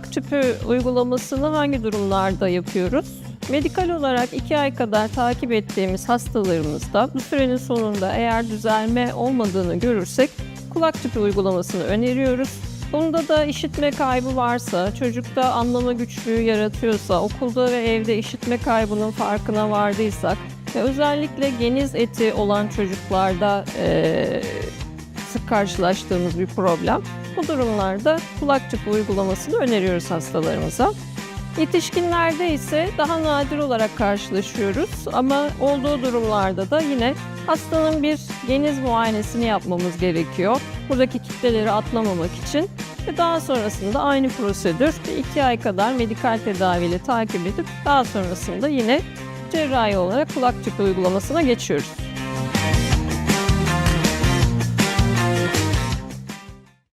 tüpü uygulamasını hangi durumlarda yapıyoruz? Medikal olarak 2 ay kadar takip ettiğimiz hastalarımızda bu sürenin sonunda eğer düzelme olmadığını görürsek kulak tüpü uygulamasını öneriyoruz. Bunda da işitme kaybı varsa, çocukta anlama güçlüğü yaratıyorsa, okulda ve evde işitme kaybının farkına vardıysak ve özellikle geniz eti olan çocuklarda eee, sık karşılaştığımız bir problem. Bu durumlarda kulak tüpü uygulamasını öneriyoruz hastalarımıza. Yetişkinlerde ise daha nadir olarak karşılaşıyoruz ama olduğu durumlarda da yine hastanın bir geniz muayenesini yapmamız gerekiyor. Buradaki kitleleri atlamamak için ve daha sonrasında aynı prosedür 2 ay kadar medikal tedaviyle takip edip daha sonrasında yine cerrahi olarak kulak tüpü uygulamasına geçiyoruz.